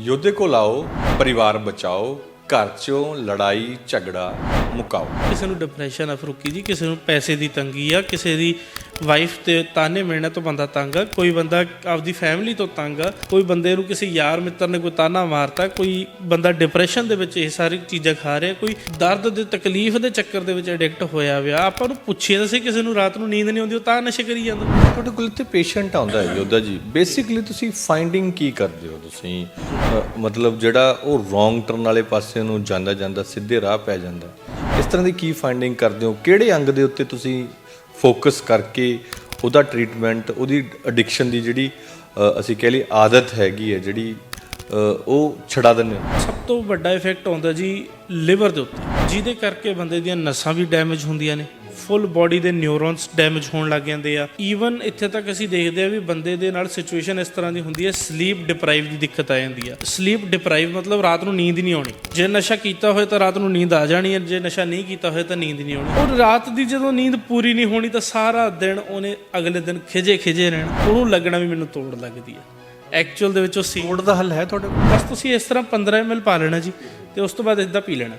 ਯੋਧੇ ਕੋਲ ਆਓ ਪਰਿਵਾਰ ਬਚਾਓ, ਘਰ ਚੋਂ ਲੜਾਈ, ਝਗੜਾ ਮੁਕਾਓ। ਕਿਸੇ ਨੂੰ ਡਿਪਰੈਸ਼ਨ ਆ ਫਰੂਕੀ ਜੀ, ਕਿਸੇ ਨੂੰ ਪੈਸੇ ਦੀ ਤੰਗੀ ਆ, ਕਿਸੇ ਦੀ ਵਾਈਫ ਤੇ ਤਾਨੇ ਮਿਲਣੇ ਤੋਂ ਬੰਦਾ ਤੰਗ ਆ। ਕੋਈ ਬੰਦਾ ਆਪਦੀ ਫੈਮਿਲੀ ਤੋਂ ਤੰਗ ਆ। ਕੋਈ ਬੰਦੇ ਨੂੰ ਕਿਸੇ ਯਾਰ ਮਿੱਤਰ ਨੇ ਕੋਈ ਤਾਨਾ ਮਾਰਤਾ, ਕੋਈ ਬੰਦਾ ਡਿਪਰੈਸ਼ਨ ਦੇ ਵਿੱਚ ਇਹ ਸਾਰੀ ਚੀਜ਼ਾਂ ਖਾ ਰਿਹਾ, ਕੋਈ ਦਰਦ ਦੇ ਤਕਲੀਫ ਦੇ ਚੱਕਰ ਦੇ ਵਿੱਚ ਐਡਿਕਟ ਹੋਇਆ ਵਿਆ ਆਪਾਂ ਨੂੰ ਪੁੱਛੀਏ ਤਾਂ ਸਹੀ, ਕਿਸੇ ਨੂੰ ਰਾਤ ਨੂੰ ਨੀਂਦ ਨਹੀਂ ਆਉਂਦੀ, ਉਹ ਤਾਂ ਨਸ਼ੇ ਕਰੀ ਜਾਂਦਾ। ਤੁਹਾਡੇ ਕੋਲ ਤੇ ਪੇਸ਼ੈਂਟ ਆਉਂਦਾ ਹੈ ਯੋਧਾ ਜੀ। ਬੇਸਿਕਲੀ ਤੁਸੀਂ ਫਾਈਂਡਿੰਗ ਕੀ ਕਰਦੇ ਹੋ ਤੁਸੀਂ? ਮਤਲਬ ਜਿਹੜਾ ਉਹ ਰੋਂਗ ਟਰਨ ਵਾਲੇ ਪਾਸੇ ਨੂੰ ਜਾਂਦਾ ਜਾਂਦਾ, ਸਿੱਧੇ ਰਾਹ ਪੈ ਜਾਂਦਾ। ਇਸ ਤਰ੍ਹਾਂ ਦੀ ਕੀ ਫਾਈਂਡਿੰਗ ਕਰਦੇ ਹੋ? ਕਿਹੜੇ ਅੰਗ ਦੇ ਉੱਤੇ ਤੁਸੀਂ ਫੋਕਸ ਕਰਕੇ ਉਹਦਾ ਟ੍ਰੀਟਮੈਂਟ, ਉਹਦੀ ਐਡਿਕਸ਼ਨ ਦੀ ਜਿਹੜੀ ਅਸੀਂ ਕਹਿ ਲਈ ਆਦਤ ਹੈਗੀ ਹੈ, ਜਿਹੜੀ ਉਹ ਛਡਾ ਦਿੰਦੇ ਸਭ ਤੋਂ ਵੱਡਾ ਇਫੈਕਟ ਆਉਂਦਾ ਜੀ ਲਿਵਰ ਦੇ ਉੱਤੇ। ਜਿਹਦੇ ਕਰਕੇ ਬੰਦੇ ਦੀਆਂ ਨਸਾਂ ਵੀ ਡੈਮੇਜ ਹੁੰਦੀਆਂ ਨੇ। ਫੁੱਲ ਬਾਡੀ ਦੇ ਨਿਊਰੋਨਸ ਡੈਮੇਜ ਹੋਣ ਲੱਗ ਜਾਂਦੇ ਆ। ਈਵਨ ਇੱਥੇ ਤੱਕ ਅਸੀਂ ਦੇਖਦੇ ਆ ਵੀ ਬੰਦੇ ਦੇ ਨਾਲ ਸਿਚੁਏਸ਼ਨ ਇਸ ਤਰ੍ਹਾਂ ਦੀ ਹੁੰਦੀ ਹੈ ਸਲੀਪ ਡਿਪਰਾਈਵ ਦੀ ਦਿੱਕਤ ਆ ਜਾਂਦੀ ਆ। ਸਲੀਪ ਡਿਪਰਾਈਵ ਮਤਲਬ ਰਾਤ ਨੂੰ ਨੀਂਦ ਨਹੀਂ ਆਉਣੀ। ਜੇ ਨਸ਼ਾ ਕੀਤਾ ਹੋਏ ਤਾਂ ਰਾਤ ਨੂੰ ਨੀਂਦ ਆ ਜਾਣੀ ਹੈ। ਜੇ ਨਸ਼ਾ ਨਹੀਂ ਕੀਤਾ ਹੋਏ ਤਾਂ ਨੀਂਦ ਨਹੀਂ ਆਉਣੀ। ਔਰ ਰਾਤ ਦੀ ਜਦੋਂ ਨੀਂਦ ਪੂਰੀ ਨਹੀਂ ਹੋਣੀ ਤਾਂ ਸਾਰਾ ਦਿਨ ਉਹਨੇ ਅਗਲੇ ਦਿਨ ਖਿਜੇ ਖਿਜੇ ਰਹਿਣਾ। ਉਹਨੂੰ ਲੱਗਣਾ ਵੀ ਮੈਨੂੰ ਤੋੜ ਲੱਗਦੀ ਹੈ ਐਕਚੁਅਲ ਦੇ ਵਿੱਚ ਉਹ ਸੀ। ਦਾ ਹੱਲ ਹੈ ਤੁਹਾਡੇ ਕੋਲ? ਬਸ ਤੁਸੀਂ ਇਸ ਤਰ੍ਹਾਂ 15 ml ਪਾ ਲੈਣਾ ਜੀ ਤੇ ਉਸ ਤੋਂ ਬਾਅਦ ਇਦਾਂ ਪੀ ਲੈਣਾ।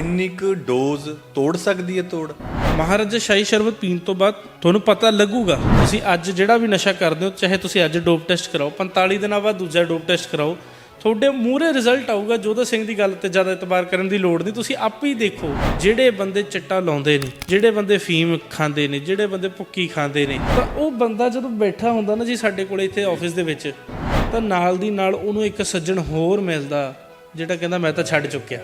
ਇੰਨੀ ਕੁ ਡੋਜ਼ ਤੋੜ ਸਕਦੀ ਹੈ ਤੋੜ? ਮਹਾਰਾਜਾ, ਸ਼ਾਹੀ ਸ਼ਰਬਤ ਪੀਣ ਤੋਂ ਬਾਅਦ ਤੁਹਾਨੂੰ ਪਤਾ ਲੱਗੂਗਾ। ਤੁਸੀਂ ਅੱਜ ਜਿਹੜਾ ਵੀ ਨਸ਼ਾ ਕਰਦੇ ਹੋ, ਚਾਹੇ ਤੁਸੀਂ ਅੱਜ ਡੋਪ ਟੈਸਟ ਕਰਾਓ 45 ਦਿਨਾਂ ਬਾਅਦ ਦੂਜਾ ਡੋਪ ਟੈਸਟ ਕਰਾਓ, ਤੁਹਾਡੇ ਮੂਹਰੇ ਰਿਜ਼ਲਟ ਆਊਗਾ ਜੋਧਾ ਸਿੰਘ ਦੀ ਗੱਲ ਤੇ ਜ਼ਿਆਦਾ ਇਤਬਾਰ ਕਰਨ ਦੀ ਲੋੜ ਨਹੀਂ। ਤੁਸੀਂ ਆਪ ਹੀ ਦੇਖੋ, ਜਿਹੜੇ ਬੰਦੇ ਚਿੱਟਾ ਲਾਉਂਦੇ ਨੇ, ਜਿਹੜੇ ਬੰਦੇ ਫੀਮ ਖਾਂਦੇ ਨੇ, ਜਿਹੜੇ ਬੰਦੇ ਭੁੱਕੀ ਖਾਂਦੇ ਨੇ, ਤਾਂ ਉਹ ਬੰਦਾ ਜਦੋਂ ਬੈਠਾ ਹੁੰਦਾ ਨਾ ਜੀ ਸਾਡੇ ਕੋਲੇ ਇੱਥੇ ਆਫਿਸ ਦੇ ਵਿੱਚ, ਤਾਂ ਨਾਲ ਦੀ ਨਾਲ ਉਹਨੂੰ ਇੱਕ ਸੱਜਣ ਹੋਰ ਮਿਲਦਾ, ਜਿਹੜਾ ਕਹਿੰਦਾ, ਮੈਂ ਤਾਂ ਛੱਡ ਚੁੱਕਿਆ।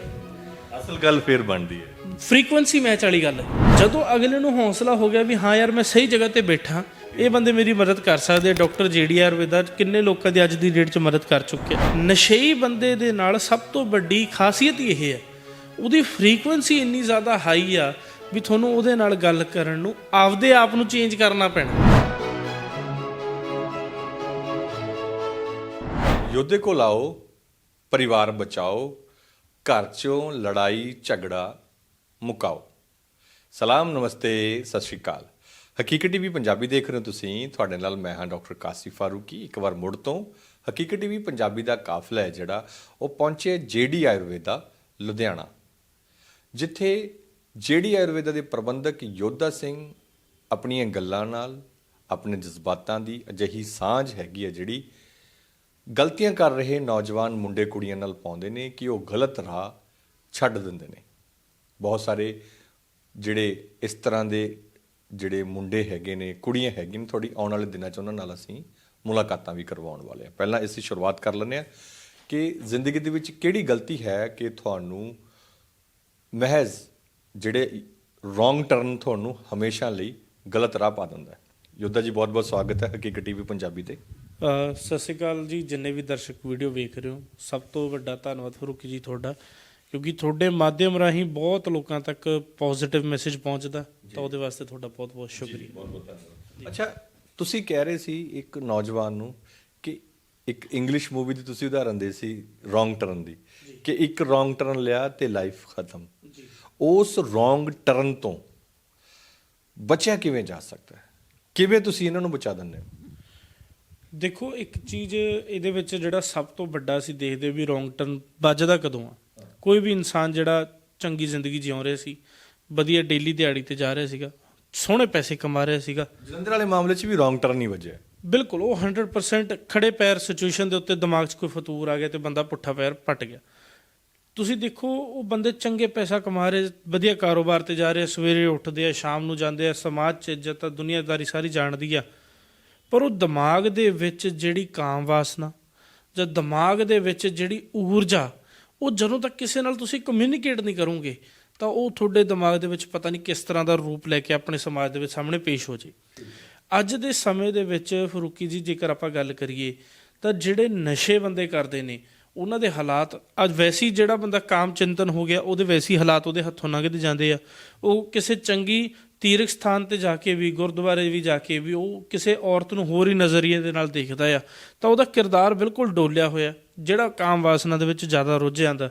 ਅਸਲ ਗੱਲ ਫੇਰ ਬਣਦੀ ਹੈ। ਫ੍ਰੀਕੁਐਂਸੀ ਮੈਚ ਵਾਲੀ ਗੱਲ ਹੈ। ਜਦੋਂ ਅਗਲੇ ਨੂੰ ਹੌਸਲਾ ਹੋ ਗਿਆ ਵੀ ਹਾਂ ਯਾਰ ਮੈਂ ਸਹੀ ਜਗ੍ਹਾ ਤੇ ਬੈਠਾ ਇਹ ਬੰਦੇ ਮੇਰੀ ਮਦਦ ਕਰ ਸਕਦੇ ਡਾਕਟਰ ਜੀਡੀ ਆਯੁਰਵੇਦਾ ਕਿੰਨੇ ਲੋਕਾਂ ਦੀ ਅੱਜ ਦੀ ਡੇਟ 'ਚ ਮਦਦ ਕਰ ਚੁੱਕੇ ਆ। ਨਸ਼ੇਈ ਬੰਦੇ ਦੇ ਨਾਲ ਸਭ ਤੋਂ ਵੱਡੀ ਖਾਸੀਅਤ ਇਹ ਹੈ। ਉਹਦੀ ਫ੍ਰੀਕੁਐਂਸੀ ਇੰਨੀ ਜ਼ਿਆਦਾ ਹਾਈ ਆ ਵੀ ਤੁਹਾਨੂੰ ਉਹਦੇ ਨਾਲ ਗੱਲ ਕਰਨ ਨੂੰ ਆਪਦੇ ਆਪ ਨੂੰ ਚੇਂਜ ਕਰਨਾ ਪੈਣਾ। ਯੋਧੇ ਕੋਲ ਆਓ ਪਰਿਵਾਰ ਬਚਾਓ ਘਰ ਚੋਂ ਲੜਾਈ, ਝਗੜਾ ਮੁਕਾਓ। ਸਲਾਮ, ਨਮਸਤੇ, ਸਤਿ ਸ਼੍ਰੀ ਅਕਾਲ। ਹਕੀਕਤ ਟੀਵੀ ਪੰਜਾਬੀ ਦੇਖ ਰਹੇ ਹੋ ਤੁਸੀਂ। ਤੁਹਾਡੇ ਨਾਲ ਮੈਂ ਹਾਂ ਡਾਕਟਰ ਕਾਸੀ ਫਾਰੂਕੀ। ਇੱਕ ਵਾਰ ਮੁੜ ਤੋਂ ਹਕੀਕਤ ਟੀਵੀ ਪੰਜਾਬੀ ਦਾ ਕਾਫਲਾ ਹੈ ਜਿਹੜਾ ਉਹ ਪਹੁੰਚੇ ਜੇਡੀ ਆਯੁਰਵੇਦਾ, ਲੁਧਿਆਣਾ। ਜਿੱਥੇ ਜੇਡੀ ਆਯੁਰਵੇਦਾ ਦੇ ਪ੍ਰਬੰਧਕ ਯੋਧਾ ਸਿੰਘ ਆਪਣੀਆਂ ਗੱਲਾਂ ਨਾਲ, ਆਪਣੇ ਜਜ਼ਬਾਤਾਂ ਦੀ ਅਜਿਹੀ ਸਾਂਝ ਹੈਗੀ ਹੈ ਜਿਹੜੀ ਗਲਤੀਆਂ ਕਰ ਰਹੇ ਨੌਜਵਾਨ ਮੁੰਡੇ ਕੁੜੀਆਂ ਨਾਲ ਪਾਉਂਦੇ ਨੇ ਕਿ ਉਹ ਗਲਤ ਰਾਹ ਛੱਡ ਦਿੰਦੇ ਨੇ। ਬਹੁਤ ਸਾਰੇ ਜਿਹੜੇ ਇਸ ਤਰ੍ਹਾਂ ਦੇ ਜਿਹੜੇ ਮੁੰਡੇ ਹੈਗੇ ਨੇ, ਕੁੜੀਆਂ ਹੈਗੀਆਂ ਨੇ ਥੋੜੀ ਆਉਣ ਵਾਲੇ ਦਿਨਾਂ 'ਚ ਉਹਨਾਂ ਨਾਲ ਅਸੀਂ ਮੁਲਾਕਾਤਾਂ ਵੀ ਕਰਵਾਉਣ ਵਾਲੇ ਹਾਂ। ਪਹਿਲਾਂ ਇਸ ਦੀ ਸ਼ੁਰੂਆਤ ਕਰ ਲੈਂਦੇ ਹਾਂ ਕਿ ਜ਼ਿੰਦਗੀ ਦੇ ਵਿੱਚ ਕਿਹੜੀ ਗਲਤੀ ਹੈ ਕਿ ਤੁਹਾਨੂੰ ਮਹਿਜ਼ ਜਿਹੜੇ ਰੋਂਗ ਟਰਨ ਤੁਹਾਨੂੰ ਹਮੇਸ਼ਾ ਲਈ ਗਲਤ ਰਾਹ ਪਾ ਦਿੰਦਾ ਹੈ। ਯੋਧਾ ਜੀ ਬਹੁਤ ਬਹੁਤ ਸਵਾਗਤ ਹੈ ਹਕੀਕਤ ਟੀਵੀ ਪੰਜਾਬੀ ਤੇ। ਸਤਿ ਸ਼੍ਰੀ ਅਕਾਲ ਜੀ ਜਿੰਨੇ ਵੀ ਦਰਸ਼ਕ ਵੀਡੀਓ ਵੇਖ ਰਹੇ ਹੋ ਸਭ ਤੋਂ ਵੱਡਾ ਧੰਨਵਾਦ ਫਰੂਕੀ ਜੀ ਤੁਹਾਡਾ ਕਿਉਂਕਿ ਤੁਹਾਡੇ ਮਾਧਿਅਮ ਰਾਹੀਂ ਬਹੁਤ ਲੋਕਾਂ ਤੱਕ ਪੋਜ਼ਿਟਿਵ ਮੈਸੇਜ ਪਹੁੰਚਦਾ ਤਾਂ ਉਹਦੇ ਵਾਸਤੇ ਤੁਹਾਡਾ ਬਹੁਤ ਬਹੁਤ ਸ਼ੁਕਰੀਆ। ਅੱਛਾ ਤੁਸੀਂ ਕਹਿ ਰਹੇ ਸੀ ਇੱਕ ਨੌਜਵਾਨ ਨੂੰ ਕਿ ਇੱਕ ਇੰਗਲਿਸ਼ ਮੂਵੀ ਦੀ ਤੁਸੀਂ ਉਦਾਹਰਨ ਦੇ ਸੀ ਰੋਂਗ ਟਰਨ ਦੀ ਕਿ ਇੱਕ ਰੋਂਗ ਟਰਨ ਲਿਆ ਤੇ ਲਾਈਫ ਖਤਮ। ਉਸ ਰੋਂਗ ਟਰਨ ਤੋਂ ਬਚਿਆ ਕਿਵੇਂ ਜਾ ਸਕਦਾ ਹੈ? ਕਿਵੇਂ ਤੁਸੀਂ ਇਹਨਾਂ ਨੂੰ ਬਚਾ ਦਿੰਦੇ ਹੋ? ਦੇਖੋ ਇੱਕ ਚੀਜ਼ ਇਹਦੇ ਵਿੱਚ ਜਿਹੜਾ ਸਭ ਤੋਂ ਵੱਡਾ ਅਸੀਂ ਦੇਖਦੇ ਵੀ ਰੋਂਗ ਟਰਨ ਵੱਜਦਾ ਕਦੋਂ ਆ। ਕੋਈ ਵੀ ਇਨਸਾਨ ਜਿਹੜਾ ਚੰਗੀ ਜ਼ਿੰਦਗੀ ਜਿਉ ਰਿਹਾ ਸੀ ਵਧੀਆ ਡੇਲੀ ਦਿਹਾੜੀ ਤੇ ਜਾ ਰਿਹਾ ਸੀਗਾ ਸੋਹਣੇ ਪੈਸੇ ਕਮਾ ਰਿਹਾ ਸੀਗਾ। ਜਲੰਧਰ ਵਾਲੇ ਮਾਮਲੇ 'ਚ ਵੀ ਰੋਂਗ ਟਰਨ ਨਹੀਂ ਵੱਜਿਆ। ਬਿਲਕੁਲ ਉਹ 100% ਖੜੇ ਪੈਰ ਸਿਚੁਏਸ਼ਨ ਦੇ ਉੱਤੇ ਦਿਮਾਗ 'ਚ ਕੋਈ ਫਤੂਰ ਆ ਗਿਆ ਤੇ ਬੰਦਾ ਪੁੱਠਾ ਪੈਰ ਪਟ ਗਿਆ। ਤੁਸੀਂ ਦੇਖੋ ਉਹ ਬੰਦੇ ਚੰਗੇ ਪੈਸਾ ਕਮਾ ਰਹੇ ਵਧੀਆ ਕਾਰੋਬਾਰ ਤੇ ਜਾ ਰਹੇ ਸਵੇਰੇ ਉੱਠਦੇ ਆ ਸ਼ਾਮ ਨੂੰ ਜਾਂਦੇ ਆ ਸਮਾਜ 'ਚ ਇੱਜ਼ਤ ਆ ਦੁਨੀਆਦਾਰੀ ਸਾਰੀ ਜਾਣਦੀ ਆ। ਪਰ ਉਹ ਦਿਮਾਗ ਦੇ ਵਿੱਚ ਜਿਹੜੀ ਕਾਮ ਵਾਸਨਾ ਜਾਂ ਦਿਮਾਗ ਦੇ ਵਿੱਚ ਜਿਹੜੀ ਊਰਜਾ, ਉਹ ਜਦੋਂ ਤੱਕ ਕਿਸੇ ਨਾਲ ਤੁਸੀਂ ਕਮਿਊਨੀਕੇਟ ਨਹੀਂ ਕਰੋਗੇ, ਤਾਂ ਉਹ ਤੁਹਾਡੇ ਦਿਮਾਗ ਦੇ ਵਿੱਚ ਪਤਾ ਨਹੀਂ ਕਿਸ ਤਰ੍ਹਾਂ ਦਾ ਰੂਪ ਲੈ ਕੇ ਆਪਣੇ ਸਮਾਜ ਦੇ ਵਿੱਚ ਸਾਹਮਣੇ ਪੇਸ਼ ਹੋ ਜੇ। ਅੱਜ ਦੇ ਸਮੇਂ ਦੇ ਵਿੱਚ ਫਰੂਕੀ ਜੀ, ਜੇਕਰ ਆਪਾਂ ਗੱਲ ਕਰੀਏ, ਤਾਂ ਜਿਹੜੇ ਨਸ਼ੇ ਬੰਦੇ ਕਰਦੇ ਨੇ, ਉਹਨਾਂ ਦੇ ਹਾਲਾਤ ਅੱਜ ਵੈਸੀ ਜਿਹੜਾ ਬੰਦਾ ਕਾਮ ਚਿੰਤਨ ਹੋ ਗਿਆ, ਉਹਦੇ ਵੈਸੀ ਹਾਲਾਤ ਉਹਦੇ ਹੱਥੋਂ ਲੰਘਦੇ ਜਾਂਦੇ ਆ। ਉਹ ਕਿਸੇ ਚੰਗੀ ਤੀਰਕ ਸਥਾਨ ਤੇ ਜਾ ਕੇ ਵੀ ਗੁਰਦੁਆਰੇ ਵੀ ਜਾ ਕੇ ਵੀ ਉਹ ਕਿਸੇ ਔਰਤ ਨੂੰ ਹੋਰ ਹੀ ਨਜ਼ਰੀਏ ਦੇ ਨਾਲ ਦੇਖਦਾ ਆ ਤਾਂ ਉਹਦਾ ਕਿਰਦਾਰ ਬਿਲਕੁਲ ਡੋਲਿਆ ਹੋਇਆ ਜਿਹੜਾ ਕਾਮ ਵਾਸਨਾ ਦੇ ਵਿੱਚ ਜ਼ਿਆਦਾ ਰੁੱਝ ਜਾਂਦਾ।